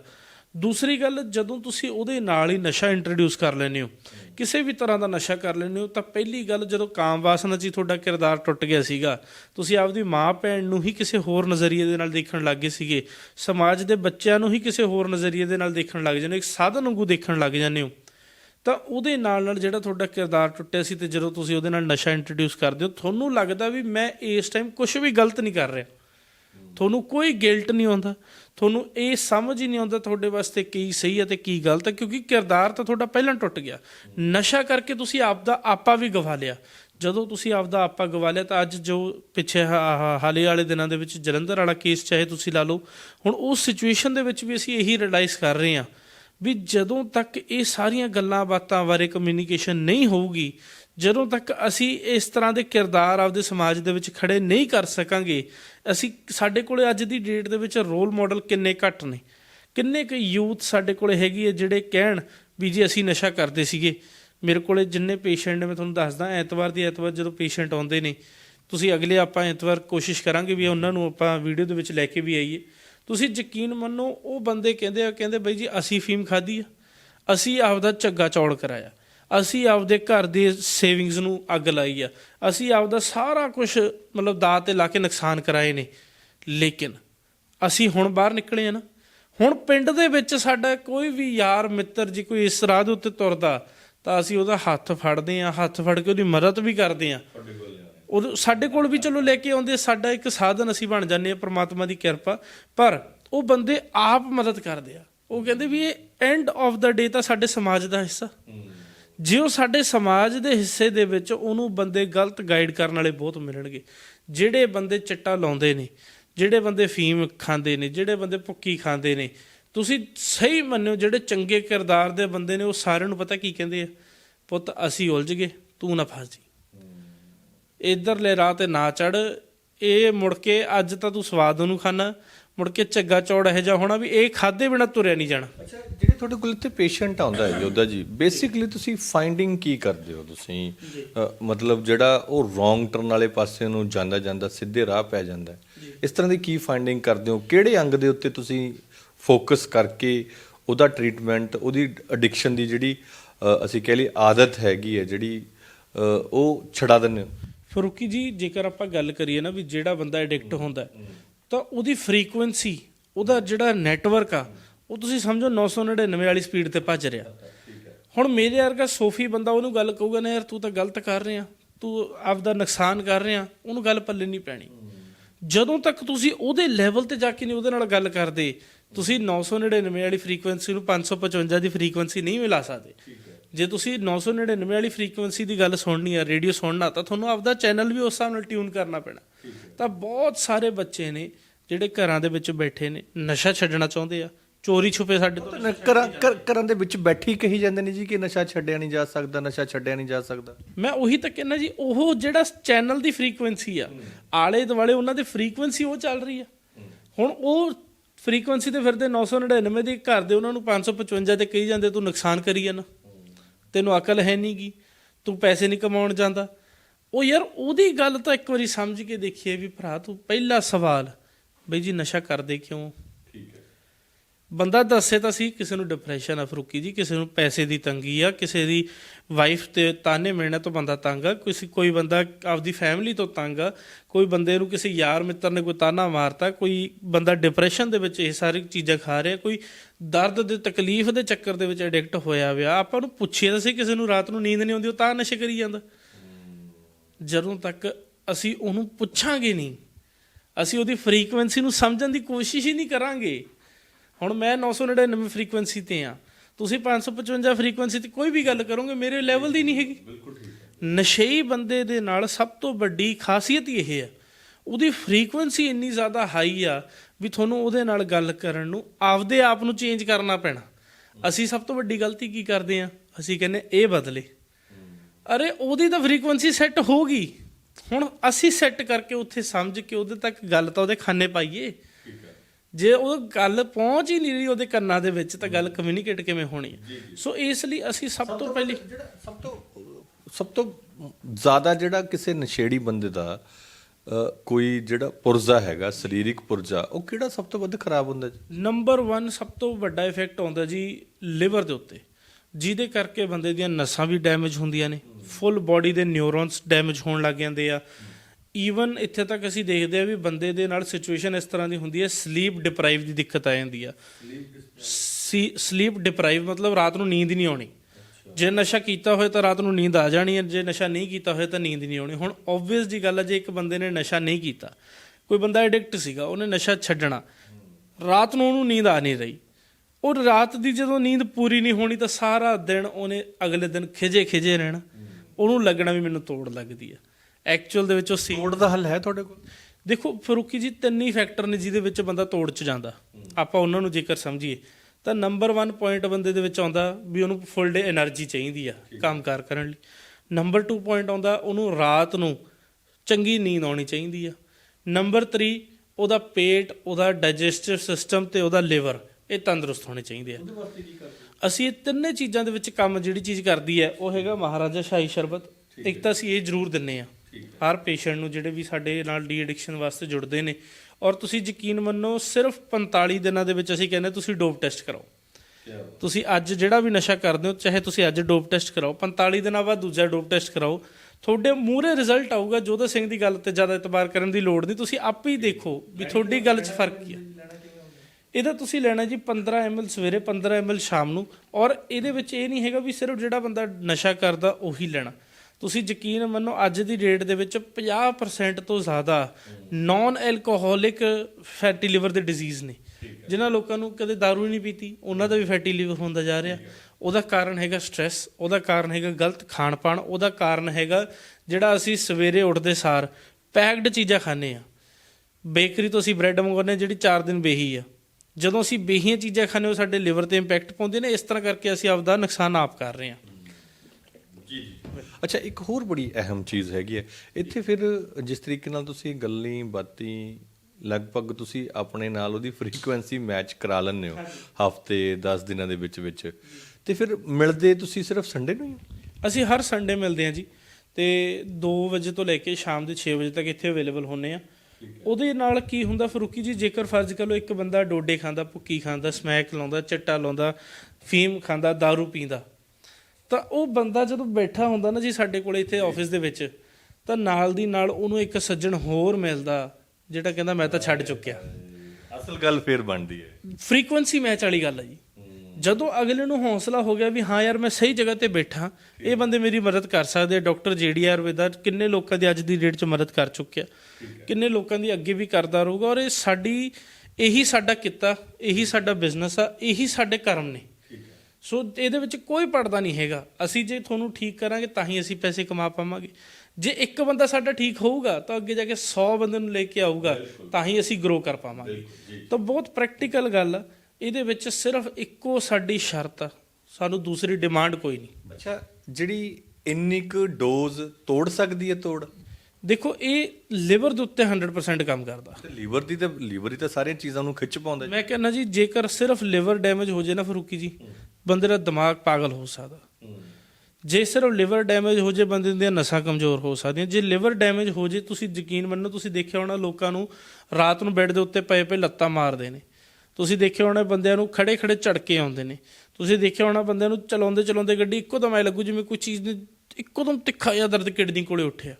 ਦੂਸਰੀ ਗੱਲ ਜਦੋਂ ਤੁਸੀਂ ਉਹਦੇ ਨਾਲ ਹੀ ਨਸ਼ਾ ਇੰਟਰੋਡਿਊਸ ਕਰ ਲੈਂਦੇ ਹੋ ਕਿਸੇ ਵੀ ਤਰ੍ਹਾਂ ਦਾ ਨਸ਼ਾ ਕਰ ਲੈਂਦੇ ਹੋ ਤਾਂ ਪਹਿਲੀ ਗੱਲ ਜਦੋਂ ਕਾਮ ਵਾਸਨਾ 'ਚ ਹੀ ਤੁਹਾਡਾ ਕਿਰਦਾਰ ਟੁੱਟ ਗਿਆ ਸੀਗਾ ਤੁਸੀਂ ਆਪਦੀ ਮਾਂ ਭੈਣ ਨੂੰ ਹੀ ਕਿਸੇ ਹੋਰ ਨਜ਼ਰੀਏ ਦੇ ਨਾਲ ਦੇਖਣ ਲੱਗ ਗਏ ਸੀਗੇ ਸਮਾਜ ਦੇ ਬੱਚਿਆਂ ਨੂੰ ਹੀ ਕਿਸੇ ਹੋਰ ਨਜ਼ਰੀਏ ਦੇ ਨਾਲ ਦੇਖਣ ਲੱਗ ਜਾਂਦੇ ਹੋ, ਇੱਕ ਸਾਧਨ ਵਾਂਗੂ ਦੇਖਣ ਲੱਗ ਜਾਂਦੇ ਹੋ। ਤਾਂ ਉਹਦੇ ਨਾਲ ਨਾਲ ਜਿਹੜਾ ਤੁਹਾਡਾ ਕਿਰਦਾਰ ਟੁੱਟਿਆ ਸੀ ਤੇ ਜਦੋਂ ਤੁਸੀਂ ਉਹਦੇ ਨਾਲ ਨਸ਼ਾ ਇੰਟਰੋਡਿਊਸ ਕਰਦੇ ਹੋ, ਤੁਹਾਨੂੰ ਲੱਗਦਾ ਵੀ ਮੈਂ ਇਸ ਟਾਈਮ ਕੁਝ ਵੀ ਗਲਤ ਨਹੀਂ ਕਰ ਰਿਹਾ। ਤੁਹਾਨੂੰ ਕੋਈ ਗਿਲਟ ਨਹੀਂ ਆਉਂਦਾ। ਤੁਹਾਨੂੰ ਇਹ ਸਮਝ ਹੀ ਨਹੀਂ ਆਉਂਦਾ ਤੁਹਾਡੇ ਵਾਸਤੇ ਕੀ ਸਹੀ ਹੈ ਤੇ ਕੀ ਗਲਤ ਹੈ, ਕਿਉਂਕਿ ਕਿਰਦਾਰ ਤਾਂ ਤੁਹਾਡਾ ਪਹਿਲਾਂ ਟੁੱਟ ਗਿਆ। ਨਸ਼ਾ ਕਰਕੇ ਤੁਸੀਂ ਆਪ ਦਾ ਆਪਾ ਵੀ ਗਵਾ ਲਿਆ। ਜਦੋਂ ਤੁਸੀਂ ਆਪ ਦਾ ਆਪਾ ਗਵਾ ਲਿਆ ਤਾਂ ਅੱਜ ਜੋ ਪਿੱਛੇ ਹਾ- ਹਾਲੇ ਵਾਲੇ ਦਿਨਾਂ ਦੇ ਵਿੱਚ ਜਲੰਧਰ ਵਾਲਾ ਕੇਸ ਚਾਹੇ ਤੁਸੀਂ ਲਾ ਲਓ, ਹੁਣ ਉਸ ਸਿਚੁਏਸ਼ਨ ਦੇ ਵਿੱਚ ਵੀ ਅਸੀਂ ਇਹੀ ਰਿਅਲਾਈਜ਼ ਕਰ ਰਹੇ ਹਾਂ। ਵੀ ਜਦੋਂ ਤੱਕ ਇਹ ਸਾਰੀਆਂ ਗੱਲਾਂ ਬਾਤਾਂ ਬਾਰੇ ਕਮਿਊਨੀਕੇਸ਼ਨ ਨਹੀਂ ਹੋਊਗੀ, ਜਦੋਂ ਤੱਕ ਅਸੀਂ ਇਸ ਤਰ੍ਹਾਂ ਦੇ ਕਿਰਦਾਰ ਆਪਦੇ ਸਮਾਜ ਦੇ ਵਿੱਚ ਖੜੇ ਨਹੀਂ ਕਰ ਸਕਾਂਗੇ, ਅਸੀਂ ਸਾਡੇ ਕੋਲੇ ਅੱਜ ਦੀ ਡੇਟ ਦੇ ਵਿੱਚ ਰੋਲ ਮਾਡਲ ਕਿੰਨੇ ਘੱਟ ਨੇ। ਕਿੰਨੇ ਕੁ ਯੂਥ ਸਾਡੇ ਕੋਲੇ ਹੈਗੀ ਹੈ ਜਿਹੜੇ ਕਹਿਣ ਵੀ ਜੀ ਅਸੀਂ ਨਸ਼ਾ ਕਰਦੇ ਸੀਗੇ। ਮੇਰੇ ਕੋਲੇ ਜਿੰਨੇ ਪੇਸ਼ੈਂਟ ਨੇ, ਮੈਂ ਤੁਹਾਨੂੰ ਦੱਸਦਾ, ਐਤਵਾਰ ਦੀ ਐਤਵਾਰ ਜਦੋਂ ਪੇਸ਼ੈਂਟ ਆਉਂਦੇ ਨੇ, ਤੁਸੀਂ ਅਗਲੇ ਆਪਾਂ ਐਤਵਾਰ ਕੋਸ਼ਿਸ਼ ਕਰਾਂਗੇ ਵੀ ਉਹਨਾਂ ਨੂੰ ਆਪਾਂ ਵੀਡੀਓ ਦੇ ਵਿੱਚ ਲੈ ਕੇ ਵੀ ਆਈਏ। ਤੁਸੀਂ ਯਕੀਨ ਮੰਨੋ, ਉਹ ਬੰਦੇ ਕਹਿੰਦੇ ਆ, ਕਹਿੰਦੇ ਬਈ ਜੀ ਅਸੀਂ ਫੀਮ ਖਾਧੀ ਆ, ਅਸੀਂ ਆਪਦਾ ਝੱਗਾ ਚੌੜ ਕਰਾਇਆ, ਅਸੀਂ ਆਪਦੇ ਘਰ ਦੇ ਸੇਵਿੰਗਸ ਨੂੰ ਅੱਗ ਲਾਈ ਆ, ਅਸੀਂ ਆਪਦਾ ਸਾਰਾ ਕੁਝ ਮਤਲਬ ਦਾਅ ਤੇ ਲਾ ਕੇ ਨੁਕਸਾਨ ਕਰਾਏ ਨੇ, ਲੇਕਿਨ ਅਸੀਂ ਹੁਣ ਬਾਹਰ ਨਿਕਲੇ ਆ ਨਾ, ਹੁਣ ਪਿੰਡ ਦੇ ਵਿੱਚ ਸਾਡਾ ਕੋਈ ਵੀ ਯਾਰ ਮਿੱਤਰ ਜੀ ਕੋਈ ਇਸ ਰਾਹ ਦੇ ਉੱਤੇ ਤੁਰਦਾ, ਤਾਂ ਅਸੀਂ ਉਹਦਾ ਹੱਥ ਫੜਦੇ ਆ, ਹੱਥ ਫੜ ਕੇ ਉਹਦੀ ਮਦਦ ਵੀ ਕਰਦੇ ਆ। ਉਹ ਸਾਡੇ ਕੋਲ ਵੀ ਚਲੋ ਲੈ ਕੇ ਆਉਂਦੇ, ਸਾਡਾ ਇੱਕ ਸਾਧਨ ਅਸੀਂ ਬਣ ਜਾਂਦੇ ਆ ਪ੍ਰਮਾਤਮਾ ਦੀ ਕਿਰਪਾ, ਪਰ ਉਹ ਬੰਦੇ ਆਪ ਮਦਦ ਕਰਦੇ ਆ। ਉਹ ਕਹਿੰਦੇ ਵੀ ਇਹ ਐਂਡ ਆਫ ਦਾ ਡੇ ਤਾਂ ਸਾਡੇ ਸਮਾਜ ਦਾ ਹਿੱਸਾ। ਜੇ ਉਹ ਸਾਡੇ ਸਮਾਜ ਦੇ ਹਿੱਸੇ ਦੇ ਵਿੱਚ ਉਹਨੂੰ ਬੰਦੇ ਗਲਤ ਗਾਈਡ ਕਰਨ ਵਾਲੇ ਬਹੁਤ ਮਿਲਣਗੇ। ਜਿਹੜੇ ਬੰਦੇ ਚਿੱਟਾ ਲਾਉਂਦੇ ਨੇ, ਜਿਹੜੇ ਬੰਦੇ ਫੀਮ ਖਾਂਦੇ ਨੇ, ਜਿਹੜੇ ਬੰਦੇ ਭੁੱਕੀ ਖਾਂਦੇ ਨੇ, ਤੁਸੀਂ ਸਹੀ ਮੰਨਿਓ, ਜਿਹੜੇ ਚੰਗੇ ਕਿਰਦਾਰ ਦੇ ਬੰਦੇ ਨੇ ਉਹ ਸਾਰਿਆਂ ਨੂੰ ਪਤਾ ਕੀ ਕਹਿੰਦੇ ਆ? ਪੁੱਤ, ਅਸੀਂ ਉਲਝ ਗਏ, ਤੂੰ ਨਾ ਫਸ ਜੀ। ਇਧਰਲੇ ਰਾਹ ਤੇ ਨਾ ਚੜ ਇਹ ਮੁੜ ਕੇ ਅੱਜ ਤਾਂ ਤੂੰ ਸਵਾਦ ਨੂੰ ਖਾਣਾ ਮੁੜ ਕੇ ਝੱਗਾ ਚੌੜ ਇਹੋ ਜਿਹਾ ਹੋਣਾ ਵੀ ਇਹ ਖਾਦੇ ਬਿਨਾ ਤੁਰਿਆ ਨਹੀਂ ਜਾਣਾ। ਅੱਛਾ ਜਿਹੜੇ ਤੁਹਾਡੇ ਕੋਲ ਇੱਥੇ ਪੇਸ਼ੈਂਟ ਆਉਂਦਾ ਹੈ ਯੋਧਾ ਜੀ ਬੇਸਿਕਲੀ ਤੁਸੀਂ ਫਾਈਂਡਿੰਗ ਕੀ ਕਰਦੇ ਹੋ ਤੁਸੀਂ? ਮਤਲਬ ਜਿਹੜਾ ਉਹ ਰੋਂਗ ਟਰਨ ਵਾਲੇ ਪਾਸੇ ਨੂੰ ਜਾਂਦਾ ਜਾਂਦਾ ਸਿੱਧੇ ਰਾਹ ਪੈ ਜਾਂਦਾ। ਇਸ ਤਰ੍ਹਾਂ ਦੀ ਕੀ ਫਾਈਂਡਿੰਗ ਕਰਦੇ ਹੋ? ਕਿਹੜੇ ਅੰਗ ਦੇ ਉੱਤੇ ਤੁਸੀਂ ਫੋਕਸ ਕਰਕੇ ਉਹਦਾ ਟ੍ਰੀਟਮੈਂਟ ਉਹਦੀ ਐਡਿਕਸ਼ਨ ਦੀ ਜਿਹੜੀ ਅਸੀਂ ਕਹਿ ਲਈ ਆਦਤ ਹੈਗੀ ਹੈ ਜਿਹੜੀ ਉਹ ਛਡਾ ਦਿੰਦੇ ਹੋ? ਫਰੂਕੀ ਜੀ, ਜੇਕਰ ਆਪਾਂ ਗੱਲ ਕਰੀਏ ਨਾ ਵੀ ਜਿਹੜਾ ਬੰਦਾ ਐਡਿਕਟ ਹੁੰਦਾ ਤਾਂ ਉਹਦੀ ਫ੍ਰੀਕੁਐਂਸੀ ਉਹਦਾ ਜਿਹੜਾ ਨੈਟਵਰਕ ਆ, ਉਹ ਤੁਸੀਂ ਸਮਝੋ 999 ਵਾਲੀ ਸਪੀਡ ਤੇ ਭੱਜ ਰਿਹਾ। ਹੁਣ ਮੇਰੇ ਵਰਗਾ ਸੋਫੀ ਬੰਦਾ ਉਹਨੂੰ ਗੱਲ ਕਹੂਗਾ, ਨਾ ਯਾਰ ਤੂੰ ਤਾਂ ਗਲਤ ਕਰ ਰਿਹਾ, ਤੂੰ ਆਪਦਾ ਨੁਕਸਾਨ ਕਰ ਰਿਹਾ, ਉਹਨੂੰ ਗੱਲ ਪੱਲੇ ਨਹੀਂ ਪੈਣੀ। ਜਦੋਂ ਤੱਕ ਤੁਸੀਂ ਉਹਦੇ ਲੈਵਲ ਤੇ ਜਾ ਕੇ ਨਹੀਂ ਉਹਦੇ ਨਾਲ ਗੱਲ ਕਰਦੇ, ਤੁਸੀਂ 999 ਵਾਲੀ ਫ੍ਰੀਕੁਐਂਸੀ ਨੂੰ 555 ਦੀ ਫ੍ਰੀਕੁਐਂਸੀ ਨਹੀਂ ਮਿਲਾ ਸਕਦੇ। ਜੇ ਤੁਸੀਂ 999 ਵਾਲੀ ਫ੍ਰੀਕੁਐਂਸੀ ਦੀ ਗੱਲ ਸੁਣਨੀ ਆ ਰੇਡੀਓ ਸੁਣਨਾ ਤਾਂ ਤੁਹਾਨੂੰ ਆਪਦਾ ਚੈਨਲ ਵੀ ਉਸ ਹਿਸਾਬ ਨਾਲ ਟਿਊਨ ਕਰਨਾ ਪੈਣਾ। ਤਾਂ ਬਹੁਤ ਸਾਰੇ ਬੱਚੇ ਨੇ ਜਿਹੜੇ ਘਰਾਂ ਦੇ ਵਿੱਚ ਬੈਠੇ ਨੇ ਨਸ਼ਾ ਛੱਡਣਾ ਚਾਹੁੰਦੇ ਆ ਚੋਰੀ ਛੁਪੇ ਸਾਡੇ ਤੋਂ। ਘਰਾਂ ਦੇ ਵਿੱਚ ਬੈਠੀ ਕਹੀ ਜਾਂਦੇ ਨੇ ਜੀ ਕਿ ਨਸ਼ਾ ਛੱਡਿਆ ਨਹੀਂ ਜਾ ਸਕਦਾ ਨਸ਼ਾ ਛੱਡਿਆ ਨਹੀਂ ਜਾ ਸਕਦਾ। ਮੈਂ ਉਹੀ ਤਾਂ ਕਹਿੰਦਾ ਜੀ ਉਹ ਜਿਹੜਾ ਚੈਨਲ ਦੀ ਫ੍ਰੀਕੁਐਂਸੀ ਆ ਆਲੇ ਦੁਆਲੇ ਉਹਨਾਂ ਦੀ ਫ੍ਰੀਕੁਐਂਸੀ ਉਹ ਚੱਲ ਰਹੀ ਆ। ਹੁਣ ਉਹ ਫ੍ਰੀਕੁਐਂਸੀ ਤੇ ਫਿਰਦੇ 999 ਦੇ ਘਰ ਦੇ ਉਹਨਾਂ ਨੂੰ 555 ਤੇ ਕਹੀ ਜਾਂਦੇ ਤੂੰ ਨੁਕਸਾਨ ਕਰੀ ਜਾਣਾ ਤੈਨੂੰ ਅਕਲ ਹੈ ਨਹੀਂਗੀ ਤੂੰ ਪੈਸੇ ਨਹੀਂ ਕਮਾਉਣ ਜਾਂਦਾ। ਉਹ ਯਾਰ ਉਹਦੀ ਗੱਲ ਤਾਂ ਇੱਕ ਵਾਰੀ ਸਮਝ ਕੇ ਦੇਖੀਏ ਵੀ ਭਰਾ ਤੂੰ ਪਹਿਲਾ ਸਵਾਲ, ਬਈ ਜੀ ਨਸ਼ਾ ਕਰਦੇ ਕਿਉਂ? ਬੰਦਾ ਦੱਸੇ ਤਾਂ ਸੀ, ਕਿਸੇ ਨੂੰ ਡਿਪਰੈਸ਼ਨ ਆ ਫਰੂਕੀ ਜੀ, ਕਿਸੇ ਨੂੰ ਪੈਸੇ ਦੀ ਤੰਗੀ ਆ, ਕਿਸੇ ਦੀ ਵਾਈਫ ਤੇ ਤਾਨੇ ਮਿਲਣੇ ਤੋਂ ਬੰਦਾ ਤੰਗ ਆ, ਕਿਸੇ, ਕੋਈ ਬੰਦਾ ਆਪਦੀ ਫੈਮਿਲੀ ਤੋਂ ਤੰਗ ਆ, ਕੋਈ ਬੰਦੇ ਨੂੰ ਕਿਸੇ ਯਾਰ ਮਿੱਤਰ ਨੇ ਕੋਈ ਤਾਨਾ ਮਾਰਤਾ, ਕੋਈ ਬੰਦਾ ਡਿਪਰੈਸ਼ਨ ਦੇ ਵਿੱਚ ਇਹ ਸਾਰੀ ਚੀਜ਼ਾਂ ਖਾ ਰਿਹਾ, ਕੋਈ ਦਰਦ ਦੇ, ਤਕਲੀਫ ਦੇ ਚੱਕਰ ਦੇ ਵਿੱਚ ਐਡਿਕਟ ਹੋਇਆ ਵਿਆ ਆਪਾਂ ਨੂੰ ਪੁੱਛੀਏ ਤਾਂ ਸੀ, ਕਿਸੇ ਨੂੰ ਰਾਤ ਨੂੰ ਨੀਂਦ ਨਹੀਂ ਆਉਂਦੀ, ਉਹ ਤਾਂ ਨਸ਼ੇ ਕਰੀ ਜਾਂਦਾ। ਜਦੋਂ ਤੱਕ ਅਸੀਂ ਉਹਨੂੰ ਪੁੱਛਾਂਗੇ ਨਹੀਂ, ਅਸੀਂ ਉਹਦੀ ਫ੍ਰੀਕੁਐਂਸੀ ਨੂੰ ਸਮਝਣ ਦੀ ਕੋਸ਼ਿਸ਼ ਹੀ ਨਹੀਂ ਕਰਾਂਗੇ। ਹੁਣ ਮੈਂ 999 ਫ੍ਰੀਕੁਐਂਸੀ ਤੇ ਆ। ਤੁਸੀਂ 555 ਫ੍ਰੀਕੁਐਂਸੀ ਤੇ ਕੋਈ ਵੀ ਗੱਲ ਕਰੋਗੇ ਮੇਰੇ ਲੈਵਲ ਦੀ ਨਹੀਂ ਹੈਗੀ। ਬਿਲਕੁਲ ਠੀਕ ਨਸ਼ੇਈ ਬੰਦੇ ਦੇ ਨਾਲ ਸਭ ਤੋਂ ਵੱਡੀ ਖਾਸੀਅਤ ਇਹ ਹੈ। ਉਹਦੀ ਫ੍ਰੀਕੁਐਂਸੀ ਇੰਨੀ ਜ਼ਿਆਦਾ ਹਾਈ ਆ ਵੀ ਤੁਹਾਨੂੰ ਉਹਦੇ ਨਾਲ ਗੱਲ ਕਰਨ ਨੂੰ ਆਪਦੇ ਆਪ ਨੂੰ ਚੇਂਜ ਕਰਨਾ ਪੈਣਾ। ਅਸੀਂ ਸਭ ਤੋਂ ਵੱਡੀ ਗਲਤੀ ਕੀ ਕਰਦੇ ਆ? ਅਸੀਂ ਕਹਿੰਦੇ ਇਹ ਬਦਲੇ। ਅਰੇ ਉਹਦੀ ਤਾਂ ਫ੍ਰੀਕੁਐਂਸੀ ਸੈੱਟ ਹੋ ਗਈ। ਹੁਣ ਅਸੀਂ ਸੈੱਟ ਕਰਕੇ ਉੱਥੇ ਸਮਝ ਕੇ ਉਹਦੇ ਤੱਕ ਗੱਲ ਤਾਂ ਉਹਦੇ ਖਾਨੇ ਪਾਈਏ। ਜੇ ਉਹ ਗੱਲ ਪਹੁੰਚ ਹੀ ਨਹੀਂ ਰਹੀ ਉਹਦੇ ਕੰਨਾਂ ਦੇ ਵਿੱਚ ਤਾਂ ਗੱਲ ਕਮਿਊਨੀਕੇਟ ਕਿਵੇਂ ਹੋਣੀ ਹੈ? ਸੋ ਇਸ ਲਈ ਅਸੀਂ ਸਭ ਤੋਂ ਪਹਿਲੀ ਜਿਹੜਾ ਸਭ ਤੋਂ ਸਭ ਤੋਂ ਜ਼ਿਆਦਾ ਜਿਹੜਾ ਕਿਸੇ ਨਸ਼ੇੜੀ ਬੰਦੇ ਦਾ ਕੋਈ ਜਿਹੜਾ ਪੁਰਜ਼ਾ ਹੈਗਾ ਸਰੀਰਕ ਪੁਰਜ਼ਾ ਉਹ ਕਿਹੜਾ ਸਭ ਤੋਂ ਵੱਧ ਖਰਾਬ ਹੁੰਦਾ ਜੀ? ਨੰਬਰ 1 ਸਭ ਤੋਂ ਵੱਡਾ ਇਫੈਕਟ ਆਉਂਦਾ ਜੀ ਲਿਵਰ ਦੇ ਉੱਤੇ। ਜਿਹਦੇ ਕਰਕੇ ਬੰਦੇ ਦੀਆਂ ਨਸਾਂ ਵੀ ਡੈਮੇਜ ਹੁੰਦੀਆਂ ਨੇ। ਫੁੱਲ ਬਾਡੀ ਦੇ ਨਿਊਰੋਨਸ ਡੈਮੇਜ ਹੋਣ ਲੱਗ ਜਾਂਦੇ ਆ। ਈਵਨ ਇੱਥੇ ਤੱਕ ਅਸੀਂ ਦੇਖਦੇ ਆ ਵੀ ਬੰਦੇ ਦੇ ਨਾਲ ਸਿਚੁਏਸ਼ਨ ਇਸ ਤਰ੍ਹਾਂ ਦੀ ਹੁੰਦੀ ਹੈ ਸਲੀਪ ਡਿਪਰਾਈਵ ਦੀ ਦਿੱਕਤ ਆ ਜਾਂਦੀ ਆ। ਸਲੀਪ ਡਿਪਰਾਈਵ ਮਤਲਬ ਰਾਤ ਨੂੰ ਨੀਂਦ ਨਹੀਂ ਆਉਣੀ। ਜੇ ਨਸ਼ਾ ਕੀਤਾ ਹੋਇਆ ਤਾਂ ਰਾਤ ਨੂੰ ਨੀਂਦ ਆ ਜਾਣੀ ਹੈ, ਜੇ ਨਸ਼ਾ ਨਹੀਂ ਕੀਤਾ ਹੋਇਆ ਤਾਂ ਨੀਂਦ ਨਹੀਂ ਆਉਣੀ। ਹੁਣ ਆਬਵੀਅਸ ਜੀ ਗੱਲ ਹੈ ਜੇ ਇੱਕ ਬੰਦੇ ਨੇ ਨਸ਼ਾ ਨਹੀਂ ਕੀਤਾ, ਕੋਈ ਬੰਦਾ ਐਡਿਕਟ ਸੀਗਾ, ਉਹਨੇ ਨਸ਼ਾ ਛੱਡਣਾ, ਰਾਤ ਨੂੰ ਉਹਨੂੰ ਨੀਂਦ ਆ ਨਹੀਂ ਰਹੀ। ਉਹ ਰਾਤ ਦੀ ਜਦੋਂ ਨੀਂਦ ਪੂਰੀ ਨਹੀਂ ਹੋਣੀ ਤਾਂ ਸਾਰਾ ਦਿਨ ਉਹਨੇ ਅਗਲੇ ਦਿਨ ਖਿਜੇ ਖਿਜੇ ਰਹਿਣਾ। ਉਹਨੂੰ ਲੱਗਣਾ ਵੀ ਮੈਨੂੰ ਤੋੜ ਲੱਗਦੀ ਆ। ਐਕਚੁਅਲ ਦੇ ਵਿੱਚ ਉਹ ਸੀ ਤੋੜ ਦਾ ਹੱਲ ਹੈ ਤੁਹਾਡੇ ਕੋਲ? ਦੇਖੋ ਫਰੂਕੀ ਜੀ ਤਿੰਨ ਹੀ ਫੈਕਟਰ ਨੇ ਜਿਹਦੇ ਵਿੱਚ ਬੰਦਾ ਤੋੜ ਚ ਜਾਂਦਾ। ਆਪਾਂ ਉਹਨਾਂ ਨੂੰ ਜੇਕਰ ਸਮਝੀਏ ਤਾਂ ਨੰਬਰ 1 ਪੁਆਇੰਟ ਬੰਦੇ ਦੇ ਵਿੱਚ ਆਉਂਦਾ ਵੀ ਉਹਨੂੰ ਫੁੱਲ ਡੇ એનર્ਜੀ ਚਾਹੀਦੀ ਆ ਕੰਮ ਕਾਰ ਕਰਨ ਲਈ। ਨੰਬਰ 2 ਪੁਆਇੰਟ ਆਉਂਦਾ ਉਹਨੂੰ ਰਾਤ ਨੂੰ ਚੰਗੀ ਨੀਂਦ ਆਉਣੀ ਚਾਹੀਦੀ ਆ। ਨੰਬਰ 3 ਉਹਦਾ ਪੇਟ ਉਹਦਾ ਡਾਈਜੈਸਟਿਵ ਸਿਸਟਮ ਤੇ ਉਹਦਾ ਲਿਵਰ ਇਹ ਤੰਦਰੁਸਤ ਹੋਣੇ ਚਾਹੀਦੇ ਆ। ਅਸੀਂ ਇਹ ਤਿੰਨੇ ਚੀਜ਼ਾਂ ਦੇ ਵਿੱਚ ਕੰਮ ਜਿਹੜੀ ਚੀਜ਼ ਕਰਦੀ ਹੈ ਉਹ ਹੈਗਾ ਮਹਾਰਾਜਾ ਸ਼ਾਹੀ ਸ਼ਰਬਤ। ਇੱਕ ਤਾਂ ਅਸੀਂ ਇਹ ਜ਼ਰੂਰ ਦਿੰਨੇ ਆ। ਹਰ ਪੇਸ਼ੈਂਟ ਨੂੰ ਜਿਹੜੇ ਵੀ ਸਾਡੇ ਨਾਲ ਡੀ ਐਡਿਕਸ਼ਨ ਵਾਸਤੇ ਜੁੜਦੇ ਨੇ। ਔਰ ਤੁਸੀਂ ਯਕੀਨ ਮੰਨੋ ਸਿਰਫ 45 ਦਿਨਾਂ ਦੇ ਵਿੱਚ ਅਸੀਂ ਕਹਿੰਦੇ ਤੁਸੀਂ ਡੋਪ ਟੈਸਟ ਕਰਾਓ। ਤੁਸੀਂ ਅੱਜ ਜਿਹੜਾ ਵੀ ਨਸ਼ਾ ਕਰਦੇ ਹੋ ਚਾਹੇ ਤੁਸੀਂ ਅੱਜ ਡੋਪ ਟੈਸਟ ਕਰਾਓ 45 ਦਿਨਾਂ ਬਾਅਦ ਦੂਜਾ ਡੋਪ ਟੈਸਟ ਕਰਾਓ ਤੁਹਾਡੇ ਮੂਹਰੇ ਰਿਜ਼ਲਟ ਆਊਗਾ ਜੋਧਾ ਸਿੰਘ ਦੀ ਗੱਲ ਤੇ ਜ਼ਿਆਦਾ ਇਤਬਾਰ ਕਰਨ ਦੀ ਲੋੜ ਨਹੀਂ। ਤੁਸੀਂ ਆਪੇ ਹੀ ਦੇਖੋ ਵੀ ਤੁਹਾਡੀ ਗੱਲ 'ਚ ਫ਼ਰਕ ਕੀ ਹੈ ਇਹਦਾ ਤੁਸੀਂ ਲੈਣਾ ਜੀ 15 ml ਸਵੇਰੇ 15 ml ਸ਼ਾਮ ਨੂੰ। ਔਰ ਇਹਦੇ ਵਿੱਚ ਇਹ ਨਹੀਂ ਹੈਗਾ ਵੀ ਸਿਰਫ ਜਿਹੜਾ ਬੰਦਾ ਨਸ਼ਾ ਕਰਦਾ ਉਹੀ ਲੈਣਾ। ਤੁਸੀਂ ਯਕੀਨ ਮੰਨੋ ਅੱਜ ਦੀ ਡੇਟ ਦੇ ਵਿੱਚ 50% ਤੋਂ ਜ਼ਿਆਦਾ ਨਾਨ ਐਲਕੋਹਲਿਕ ਫੈਟੀ ਲਿਵਰ ਦੇ ਡਿਜ਼ੀਜ਼ ਨੇ। ਜਿਨ੍ਹਾਂ ਲੋਕਾਂ ਨੂੰ ਕਦੇ दारू ਨਹੀਂ ਪੀਤੀ ਉਹਨਾਂ ਦਾ ਵੀ ਫੈਟੀ ਲਿਵਰ ਹੁੰਦਾ ਜਾ ਰਿਹਾ। ਉਹਦਾ ਕਾਰਨ ਹੈਗਾ ਸਟ्रेस ਉਹਦਾ ਕਾਰਨ ਹੈਗਾ ਗਲਤ ਖਾਣ ਪਾਣ ਉਹਦਾ ਕਾਰਨ ਹੈਗਾ ਜਿਹੜਾ ਅਸੀਂ ਸਵੇਰੇ ਉੱਠਦੇ ਸਾਰ ਪੈਕਡ ਚੀਜ਼ਾਂ ਖਾਂਦੇ ਆ ਬੇਕਰੀ ਤੋਂ ਅਸੀਂ ਬ੍ਰੈਡ ਮੰਗਵਾਉਂਦੇ ਜਿਹੜੀ 4 ਦਿਨ ਬੇਹੀ ਆ। ਜਦੋਂ ਅਸੀਂ ਬੇਹੀਆਂ ਚੀਜ਼ਾਂ ਖਾਂਦੇ ਉਹ ਸਾਡੇ ਲਿਵਰ ਤੇ ਇੰਪੈਕਟ ਪਾਉਂਦੇ ਨੇ। ਇਸ ਤਰ੍ਹਾਂ ਕਰਕੇ ਅਸੀਂ ਆਪਦਾ ਨੁਕਸਾਨ ਆਪ ਕਰ ਰਹੇ ਹਾਂ। ਅੱਛਾ ਇੱਕ ਹੋਰ ਬੜੀ ਅਹਿਮ ਚੀਜ਼ ਹੈਗੀ ਹੈ। ਇੱਥੇ ਫਿਰ ਜਿਸ ਤਰੀਕੇ ਨਾਲ ਤੁਸੀਂ ਗੱਲੀ ਬਾਤੀ ਲਗਭਗ ਤੁਸੀਂ ਆਪਣੇ ਨਾਲ ਉਹਦੀ ਫ੍ਰੀਕੁਐਂਸੀ ਮੈਚ ਕਰਾ ਲੈਂਦੇ ਹੋ ਹਫ਼ਤੇ 10 ਦਿਨਾਂ ਦੇ ਵਿੱਚ ਵਿੱਚ। ਤੇ ਫਿਰ ਮਿਲਦੇ ਤੁਸੀਂ ਸਿਰਫ ਸੰਡੇ ਨੂੰ ਹੀ? ਹੋ? ਅਸੀਂ ਹਰ ਸੰਡੇ ਮਿਲਦੇ ਹਾਂ ਜੀ। ਤੇ 2 ਵਜੇ ਤੋਂ ਲੈ ਕੇ ਸ਼ਾਮ ਦੇ 6 ਵਜੇ ਤੱਕ ਇੱਥੇ ਅਵੇਲੇਬਲ ਹੁੰਨੇ ਆ ਉਹਦੇ ਨਾਲ ਕੀ ਹੁੰਦਾ ਫਰੂਕੀ ਜੀ ਜੇਕਰ ਫਰਜ਼ ਕਰ ਲਓ ਇੱਕ ਬੰਦਾ ਡੋਡੇ ਖਾਂਦਾ ਭੁੱਕੀ ਖਾਂਦਾ ਸਮੈਕ ਲਾਉਂਦਾ ਚਿੱਟਾ ਲਾਉਂਦਾ ਫੀਮ ਖਾਂਦਾ दारू ਪੀਂਦਾ ਤਾਂ ਉਹ ਬੰਦਾ ਜਦੋਂ ਬੈਠਾ ਹੁੰਦਾ ਨਾ ਜੀ ਸਾਡੇ ਕੋਲੇ ਇੱਥੇ ਆਫਿਸ ਦੇ ਵਿੱਚ ਤਾਂ ਨਾਲ ਦੀ ਨਾਲ ਉਹਨੂੰ ਇੱਕ ਸੱਜਣ ਹੋਰ ਮਿਲਦਾ ਜਿਹੜਾ ਕਹਿੰਦਾ ਮੈਂ ਤਾਂ ਛੱਡ ਚੁੱਕਿਆ। ਅਸਲ ਗੱਲ ਫੇਰ ਬਣਦੀ ਹੈ। ਫ੍ਰੀਕੁਐਂਸੀ ਮੈਚ ਵਾਲੀ ਗੱਲ ਹੈ ਜੀ। ਜਦੋਂ ਅਗਲੇ ਨੂੰ ਹੌਸਲਾ ਹੋ ਗਿਆ ਵੀ ਹਾਂ ਯਾਰ ਮੈਂ ਸਹੀ ਜਗ੍ਹਾ ਤੇ ਬੈਠਾ ਇਹ ਬੰਦੇ ਮੇਰੀ ਮਦਦ ਕਰ ਸਕਦੇ ਆ। ਡਾਕਟਰ ਜੀਡੀ ਆਯੁਰਵੇਦਾ ਕਿੰਨੇ ਲੋਕਾਂ ਦੀ ਅੱਜ ਦੀ ਡੇਟ 'ਚ ਮਦਦ ਕਰ ਚੁੱਕਿਆ। ਕਿੰਨੇ ਲੋਕਾਂ ਦੀ ਅੱਗੇ ਵੀ ਕਰਦਾ ਰਹੂਗਾ ਔਰ ਇਹ ਸਾਡੀ ਇਹੀ ਸਾਡਾ ਕਿੱਤਾ ਇਹੀ ਸਾਡਾ ਬਿਜ਼ਨਸ ਆ ਇਹੀ ਸਾਡੇ ਕਰਮ ਨੇ। ਸੋ ਇਹਦੇ ਵਿੱਚ ਕੋਈ ਪੜਦਾ ਨਹੀਂ ਹੈਗਾ। ਅਸੀਂ ਜੇ ਤੁਹਾਨੂੰ ਠੀਕ ਕਰਾਂਗੇ ਤਾਂ ਹੀ ਅਸੀਂ ਪੈਸੇ ਕਮਾ ਪਾਵਾਂਗੇ। ਜੇ ਇੱਕ ਬੰਦਾ ਸਾਡਾ ਠੀਕ ਹੋਊਗਾ ਤਾਂ ਅੱਗੇ ਜਾ ਕੇ 100 ਬੰਦੇ ਨੂੰ ਲੈ ਕੇ ਆਊਗਾ ਤਾਂ ਹੀ ਅਸੀਂ ਗਰੋ ਕਰ ਪਾਵਾਂਗੇ। ਤਾਂ ਬਹੁਤ ਪ੍ਰੈਕਟੀਕਲ ਗੱਲ ਇਹਦੇ ਵਿੱਚ ਸਿਰਫ ਇੱਕੋ ਸਾਡੀ ਸ਼ਰਤ ਆ। ਸਾਨੂੰ ਦੂਸਰੀ ਡਿਮਾਂਡ ਕੋਈ ਨਹੀਂ। ਅੱਛਾ ਜਿਹੜੀ ਇੰਨੀ ਕੁ ਡੋਜ਼ ਤੋੜ ਸਕਦੀ ਹੈ ਤੋੜ? ਦੇਖੋ ਇਹ ਲਿਵਰ ਦੇ ਉੱਤੇ 100% ਕੰਮ ਕਰਦਾ। ਤੇ ਲੀਵਰ ਦੀ ਤੇ ਲੀਵਰ ਹੀ ਤਾਂ ਸਾਰੀਆਂ ਚੀਜ਼ਾਂ ਨੂੰ ਖਿੱਚ ਪਾਉਂਦਾ। ਮੈਂ ਕਹਿੰਦਾ ਜੀ ਜੇਕਰ ਸਿਰਫ ਲਿਵਰ ਡੈਮੇਜ ਹੋ ਜੇ ਨਾ ਫਰੂਕੀ ਜੀ ਬੰਦੇ ਦਾ ਦਿਮਾਗ ਪਾਗਲ ਹੋ ਸਕਦਾ। ਜੇ ਸਿਰਫ ਲਿਵਰ ਡੈਮੇਜ ਹੋ ਜੇ, ਬੰਦੇ ਦੀਆਂ ਨਸਾਂ ਕਮਜ਼ੋਰ ਹੋ ਸਕਦੀਆਂ। ਜੇ ਲਿਵਰ ਡੈਮੇਜ ਹੋ ਜੇ, ਤੁਸੀਂ ਯਕੀਨ ਮੰਨੋ, ਤੁਸੀਂ ਦੇਖਿਆ ਹੋਣਾ ਲੋਕਾਂ ਨੂੰ ਰਾਤ ਨੂੰ ਬੈੱਡ ਦੇ ਉੱਤੇ ਪਏ ਪਏ ਲੱਤਾਂ ਮਾਰਦੇ ਨੇ। ਤੁਸੀਂ ਦੇਖਿਆ ਹੋਣਾ ਬੰਦਿਆਂ ਨੂੰ ਖੜੇ ਖੜੇ ਝੜਕੇ ਆਉਂਦੇ ਨੇ। ਤੁਸੀਂ ਦੇਖਿਆ ਹੋਣਾ ਬੰਦਿਆਂ ਨੂੰ ਚਲਾਉਂਦੇ ਚਲਾਉਂਦੇ ਗੱਡੀ ਇੱਕੋ ਦਮ ਐ ਲੱਗੂ ਜਿਵੇਂ ਕੋਈ ਚੀਜ਼ ਨੇ ਇੱਕੋ ਦਮ ਤਿੱਖਾ ਜਿਹਾ ਦਰਦ ਕਿਡਨੀ ਕੋਲੇ ਉੱਠਿਆ।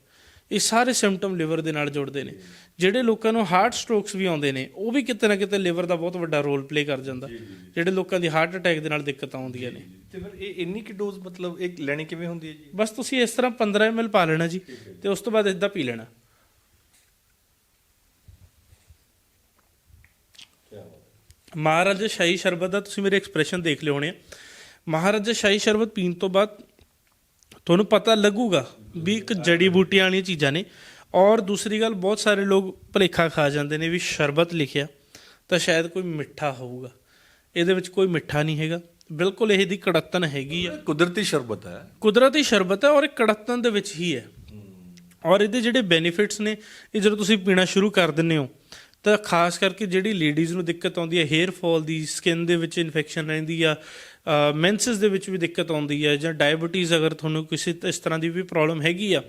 ਇਹ ਸਾਰੇ ਸਿੰਪਟਮ ਲਿਵਰ ਦੇ ਨਾਲ ਜੁੜਦੇ ਨੇ। ਜਿਹੜੇ ਲੋਕਾਂ ਨੂੰ ਹਾਰਟ ਸਟ੍ਰੋਕਸ ਵੀ ਆਉਂਦੇ ਨੇ ਉਹ ਵੀ ਕਿਤੇ ਨਾ ਕਿਤੇ ਲਿਵਰ ਦਾ ਬਹੁਤ ਵੱਡਾ ਰੋਲ ਪਲੇ ਕਰ ਜਾਂਦਾ। ਜਿਹੜੇ ਲੋਕਾਂ ਦੀ ਹਾਰਟ ਅਟੈਕ ਦੇ ਨਾਲ ਦਿੱਕਤਾਂ ਆਉਂਦੀਆਂ ਨੇ। ਤੇ ਫਿਰ ਇਹ ਇੰਨੀ ਕਿ ਡੋਜ਼ ਮਤਲਬ ਇਹ ਲੈਣੀ ਕਿਵੇਂ ਹੁੰਦੀ ਹੈ ਜੀ? ਬਸ ਤੁਸੀਂ ਇਸ ਤਰ੍ਹਾਂ 15 ml ਪਾ ਲੈਣਾ ਜੀ ਤੇ ਉਸ ਤੋਂ ਬਾਅਦ ਇਦਾਂ ਪੀ ਲੈਣਾ। ਮਹਾਰਾਜਾ ਸ਼ਾਹੀ ਸ਼ਰਬਤ ਦਾ ਤੁਸੀਂ ਮੇਰੇ ਐਕਸਪ੍ਰੈਸ਼ਨ ਦੇਖ ਲਿਓ ਹੋਣੇ ਮਹਾਰਾਜਾ ਸ਼ਾਹੀ ਸ਼ਰਬਤ ਪੀਣ ਤੋਂ ਬਾਅਦ ਤੁਹਾਨੂੰ ਪਤਾ ਲੱਗੂਗਾ ਵੀ ਇੱਕ ਜੜੀ ਬੂਟੀਆਂ ਵਾਲੀਆਂ ਚੀਜ਼ਾਂ ਨੇ। ਔਰ ਦੂਸਰੀ ਗੱਲ ਬਹੁਤ ਸਾਰੇ ਲੋਕ ਭਲੇਖਾ ਖਾ ਜਾਂਦੇ ਨੇ ਵੀ ਸ਼ਰਬਤ ਲਿਖਿਆ ਤਾਂ ਸ਼ਾਇਦ ਕੋਈ ਮਿੱਠਾ ਹੋਊਗਾ। ਇਹਦੇ ਵਿੱਚ ਕੋਈ ਮਿੱਠਾ ਨਹੀਂ ਹੈਗਾ। ਬਿਲਕੁਲ ਇਹ ਦੀ ਕੜਤਨ ਹੈਗੀ ਆ। ਕੁਦਰਤੀ ਸ਼ਰਬਤ ਹੈ। ਕੁਦਰਤੀ ਸ਼ਰਬਤ ਹੈ ਔਰ ਇਹ ਕੜਤਨ ਦੇ ਵਿੱਚ ਹੀ ਹੈ। ਔਰ ਇਹਦੇ ਜਿਹੜੇ ਬੈਨੀਫਿਟਸ ਨੇ ਇਹ ਜਦੋਂ ਤੁਸੀਂ ਪੀਣਾ ਸ਼ੁਰੂ ਕਰ ਦਿੰਦੇ ਹੋ ਤਾਂ ਖਾਸ ਕਰਕੇ ਜਿਹੜੀ ਲੇਡੀਜ਼ ਨੂੰ ਦਿੱਕਤ ਆਉਂਦੀ ਹੈ ਹੇਅਰ ਫਾਲ ਦੀ ਸਕਿਨ ਦੇ ਵਿੱਚ ਇਨਫੈਕਸ਼ਨ ਰਹਿੰਦੀ ਆ ਮੈਂਸਸ ਦੇ ਵਿੱਚ ਵੀ ਦਿੱਕਤ ਆਉਂਦੀ ਹੈ ਜਾਂ ਡਾਇਬੀਟੀਜ਼ ਅਗਰ ਤੁਹਾਨੂੰ ਕਿਸੇ ਇਸ ਤਰ੍ਹਾਂ ਦੀ ਵੀ ਪ੍ਰੋਬਲਮ ਹੈਗੀ ਆ